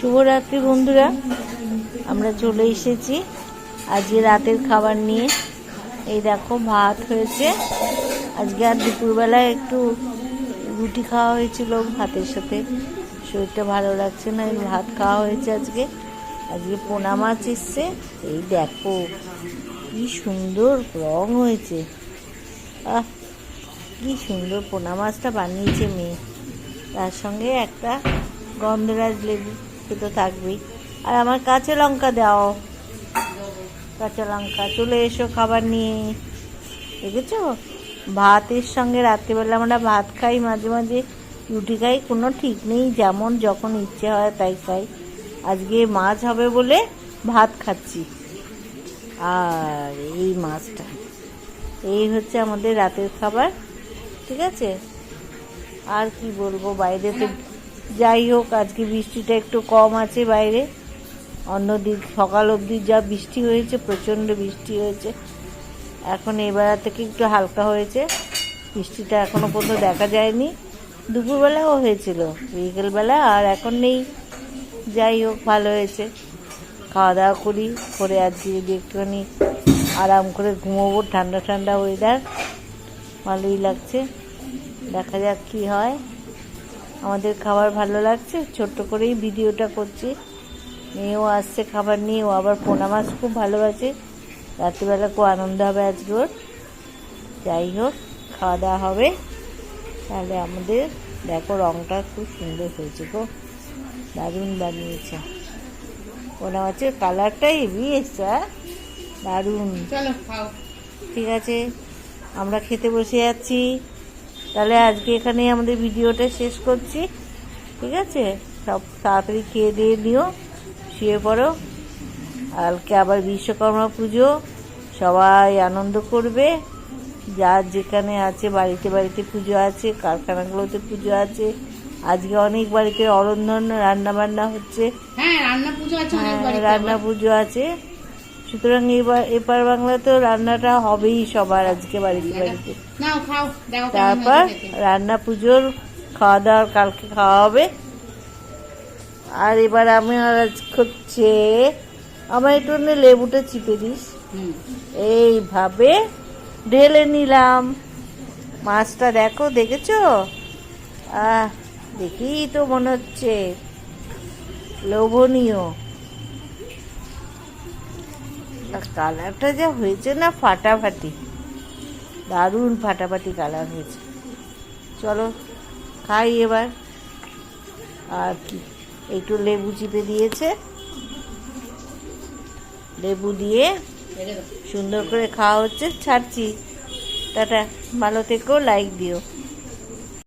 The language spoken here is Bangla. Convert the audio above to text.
শুভরাত্রি বন্ধুরা, আমরা চলে এসেছি আজকে রাতের খাবার নিয়ে। এই দেখো, ভাত হয়েছে। আজকে আর দুপুরবেলায় একটু রুটি খাওয়া হয়েছিল ভাতের সাথে। শরীরটা ভালো লাগছে না ভাত খাওয়া হয়েছে আজকে। আজকে পোনা মাছ এসছে। এই দেখো, কি সুন্দর রং হয়েছে। আহ, কি সুন্দর পোনা মাছটা বানিয়েছে মেয়ে। তার সঙ্গে একটা গন্ধরাজ লেবু, সে তো থাকবেই। আর আমার কাঁচা লঙ্কা দাও। কাঁচা লঙ্কা, চলে এসো খাবার নিয়ে। দেখেছ? ভাতের সঙ্গে রাত্রিবেলা আমরা ভাত খাই, মাঝে মাঝে রুটি খাই, কোনো ঠিক নেই, যেমন যখন ইচ্ছে হয় তাই খাই। আজকে মাছ হবে বলে ভাত খাচ্ছি। আর এই মাছটা, এই হচ্ছে আমাদের রাতের খাবার, ঠিক আছে? আর কি বলব, বাইরে তো যাই হোক, আজকে বৃষ্টিটা একটু কম আছে বাইরে। অন্যদিন সকাল অবধি যা বৃষ্টি হয়েছে, প্রচণ্ড বৃষ্টি হয়েছে। এখন এবার থেকে একটু হালকা হয়েছে। বৃষ্টিটা এখনও পর্যন্ত দেখা যায়নি। দুপুরবেলাও হয়েছিল, বিকেলবেলা আর এখন নেই। যাই হোক, ভালো হয়েছে। খাওয়া দাওয়া করি, করে আজকে যদি একটুখানি আরাম করে ঘুমোবো ঠান্ডা ঠান্ডা ওয়েদার ভালোই লাগছে। দেখা যাক কি হয়। আমাদের খাবার ভালো লাগছে ছোট্ট করেই ভিডিওটা করছি। মেয়েও আসছে খাবার নিয়ে ও আবার পোনা মাছ খুব ভালোবাসে। রাত্রিবেলা খুব আনন্দ হবে আজকে ওর। যাই হোক খাওয়া দাওয়া হবে। তাহলে আমাদের দেখো রংটা খুব সুন্দর হয়েছে গো। দারুণ বানিয়েছে। পোনা মাছের কালারটাই হেভি এসছে? দারুণ। চলো খাও। ঠিক আছে আমরা খেতে বসে যাচ্ছি তাহলে আজকে এখানে আমাদের ভিডিওটা শেষ করছি। ঠিক আছে? সব তাড়াতাড়ি খেয়ে দিয়ে দিও শুয়ে পড়ো। কালকে আবার বিশ্বকর্মা পুজো সবাই আনন্দ করবে। যার যেখানে আছে বাড়িতে বাড়িতে পুজো আছে কারখানাগুলোতে পুজো আছে। আজকে অনেক বাড়িতে অরন্ধন রান্না বান্না হচ্ছে হ্যাঁ রান্না পুজো আছে। সুতরাং এবার এপার বাংলাতেও রান্নাটা হবেই সবার আজকে বাড়িতে বাড়িতে। দেখো তারপর রান্না পুজোর খাওয়া দাওয়া কালকে খাওয়া হবে। আর এবার আমি আজ হচ্ছে আমার একটু লেবুটা চিপে দিস। এইভাবে ঢেলে নিলাম। মাছটা দেখো দেখেছ? আহ দেখেই তো মনে হচ্ছে। লোভনীয়। আর কালারটা যা হয়েছে না ফাটাফাটি। দারুণ ফাটাফাটি কালার হয়েছে। চলো খাই এবার। আর কি? একটু লেবু চিপে দিয়েছে। লেবু দিয়ে সুন্দর করে খাওয়া হচ্ছে। ছাড়ছি। টাটা। ভালো থেকেও লাইক দিও।